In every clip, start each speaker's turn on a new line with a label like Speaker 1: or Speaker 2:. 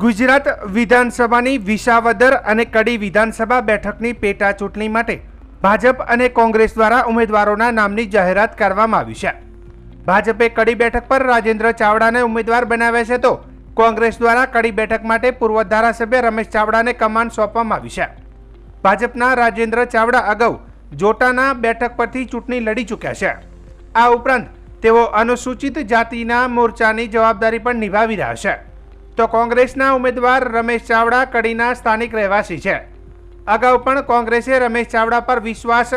Speaker 1: ગુજરાત વિધાનસભાની વિસાવદર અને કડી વિધાનસભા બેઠકની પેટા ચૂંટણી માટે ભાજપ અને કોંગ્રેસ દ્વારા ઉમેદવારોના નામની જાહેરાત કરવામાં આવી છે. ભાજપે કડી બેઠક પર રાજેન્દ્ર ચાવડાને ઉમેદવાર બનાવ્યા છે તો કોંગ્રેસ દ્વારા કડી બેઠક માટે પૂર્વ ધારાસભ્ય રમેશ ચાવડાને કમાન સોંપવામાં આવી છે. ભાજપના રાજેન્દ્ર ચાવડા અગાઉ જોટાના બેઠક પરથી ચૂંટણી લડી ચૂક્યા છે. આ ઉપરાંત તેઓ અનુસૂચિત જાતિના મોરચાની જવાબદારી પણ નિભાવી રહ્યા છે. તો કોંગ્રેસના ઉમેદવાર રમેશ ચાવડા કડીના સ્થાનિક રહેવાસી છે. અગાઉ પણ કોંગ્રેસે રમેશ ચાવડા પર વિશ્વાસ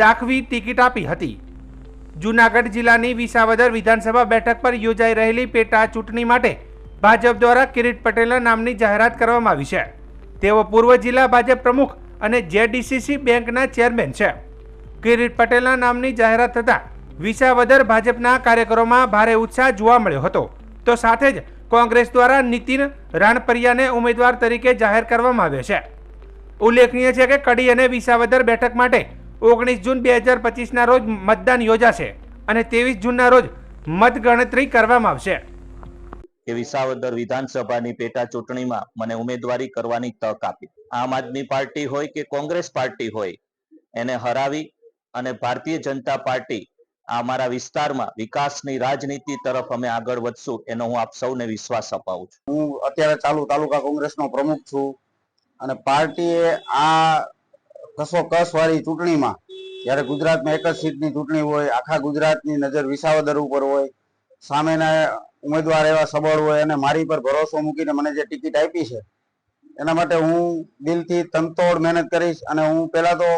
Speaker 1: દાખવી ટિકિટ આપી હતી. જૂનાગઢ જિલ્લાની વિસાવદર વિધાનસભા બેઠક પર યોજાઈ રહેલી પેટા ચૂંટણી માટે ભાજપ દ્વારા કિરીટ પટેલના નામની જાહેરાત કરવામાં આવી છે. તેઓ પૂર્વ જિલ્લા ભાજપ પ્રમુખ અને જેડીસીસી બેંકના ચેરમેન છે. કિરીટ પટેલના નામની જાહેરાત થતાં વિસાવદર ભાજપના કાર્યકરોમાં ભારે ઉત્સાહ જોવા મળ્યો હતો. તો સાથે જ કોંગ્રેસ દ્વારા નીતિન રાણપરિયાને ઉમેદવાર તરીકે જાહેર કરવામાં આવ્યો છે. ઉલ્લેખનીય છે કે કડી અને વિસાવદર બેઠક માટે ઓગણીસ જૂન બે હજાર પચીસના રોજ મતદાન યોજાશે અને ત્રેવીસ જૂનના રોજ મતગણતરી કરવામાં આવશે.
Speaker 2: કે વિસાવદર વિધાનસભાની પેટા ચૂંટણીમાં મને ઉમેદવારી કરવાની તક આપી. આમ આદમી પાર્ટી હોય કે કોંગ્રેસ પાર્ટી હોય, એને હરાવી અને ભારતીય જનતા પાર્ટી અમારા વિસ્તારમાં વિકાસની રાજનીતિ તરફ અમે આગળ વધશું, એનો હું આપ સૌને વિશ્વાસ અપાવું છું.
Speaker 3: હું અત્યારે ચાલુ તાલુકા કોંગ્રેસનો પ્રમુખ છું અને પાર્ટીએ આ કસો વાળી ચૂંટણીમાં, જ્યારે ગુજરાતમાં એક જ સીટની ચૂંટણી હોય, આખા ગુજરાતની નજર વિસાવદર ઉપર હોય, સામેના ઉમેદવાર એવા સબળ હોય અને મારી પર ભરોસો મૂકીને મને જે ટિકિટ આપી છે, એના માટે હું દિલથી તનતોડ મહેનત કરીશ અને હું પહેલા તો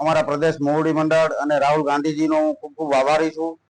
Speaker 3: અમારા પ્રદેશ મોવડી મંડળ અને રાહુલ ગાંધીજીનો હું ખૂબ ખૂબ આભારી છું.